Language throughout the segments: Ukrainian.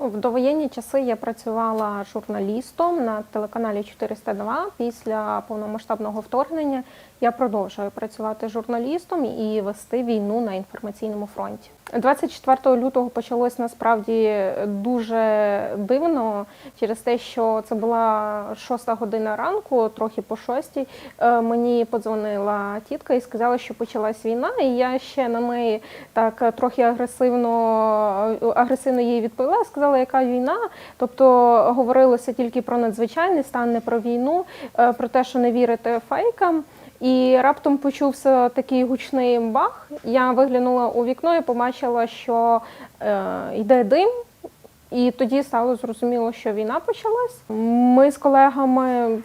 В довоєнні часи я працювала журналістом на телеканалі 402. Після повномасштабного вторгнення я продовжую працювати журналістом і вести війну на інформаційному фронті. 24 лютого почалось насправді дуже дивно через те, що це була шоста година ранку, трохи по шостій. Е, Мені подзвонила тітка і сказала, що почалась війна, і я ще на неї так трохи агресивно агресивно їй відповіла. Сказала, яка війна. Тобто говорилося тільки про надзвичайний стан, не про війну, е, про те, що не вірити фейкам. І раптом почувся такий гучний бах. Я виглянула у вікно і побачила, що е, йде дим. І тоді стало зрозуміло, що війна почалась. Ми з колегами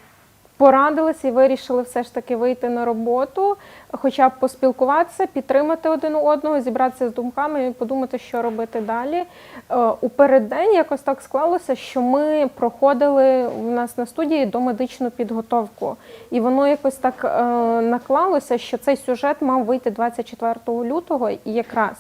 порадилися і вирішили все ж таки вийти на роботу, хоча б поспілкуватися, підтримати один одного, зібратися з думками і подумати, що робити далі. Е, У переддень якось так склалося, що ми проходили у нас на студії домедичну підготовку. І воно якось так е, наклалося, що цей сюжет мав вийти 24 лютого і якраз.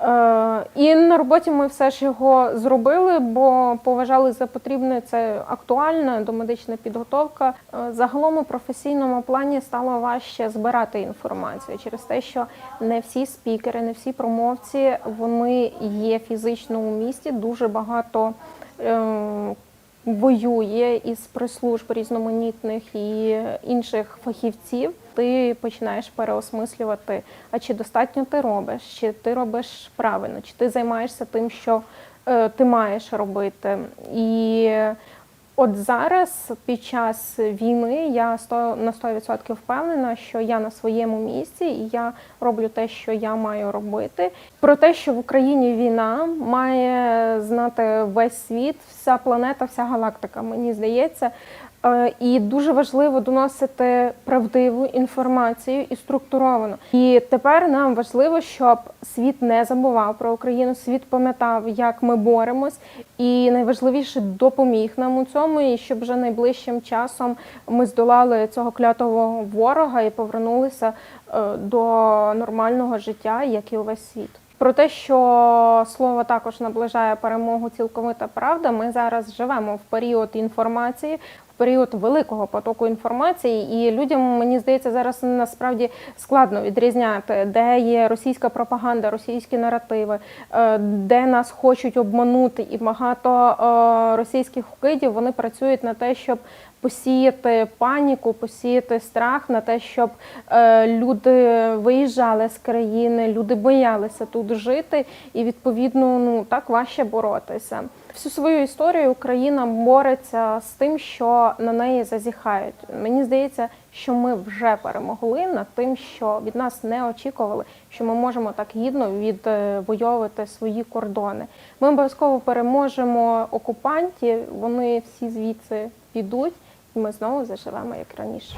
Е, І на роботі ми все ж його зробили, бо поважали за потрібне це актуальна домедична підготовка. Е, Загалом у професійному плані стало важче збирати інформацію через те, що не всі спікери, не всі промовці вони є фізично у місті. Дуже багато. Воює із прес-служб різноманітних і інших фахівців, ти починаєш переосмислювати, а чи достатньо ти робиш, чи ти робиш правильно, чи ти займаєшся тим, що е, ти маєш робити. І от зараз, під час війни, я 100, на 100% впевнена, що я на своєму місці і я роблю те, що я маю робити. Про те, що в Україні війна має знати весь світ, вся планета, вся галактика, мені здається. Е, І дуже важливо доносити правдиву інформацію і структуровано. І тепер нам важливо, щоб світ не забував про Україну, світ пам'ятав, як ми боремось, і найважливіше допоміг нам у цьому, і щоб вже найближчим часом ми здолали цього клятого ворога і повернулися е, до нормального життя, як і увесь світ. Про те, що слово також наближає перемогу цілковита правда. Ми зараз живемо в період інформації, період великого потоку інформації, і людям мені здається зараз насправді складно відрізняти, де є російська пропаганда, російські наративи, е, де нас хочуть обманути, і багато е, російських вкидів вони працюють на те, щоб посіяти паніку, посіяти страх на те, щоб е, люди виїжджали з країни, люди боялися тут жити, і відповідно ну так важче боротися. Всю свою історію Україна бореться з тим, що на неї зазіхають. Мені здається, що ми вже перемогли над тим, що від нас не очікували, що ми можемо так гідно відвоювати свої кордони. Ми обов'язково переможемо окупантів. Вони всі звідси підуть, і ми знову заживемо як раніше.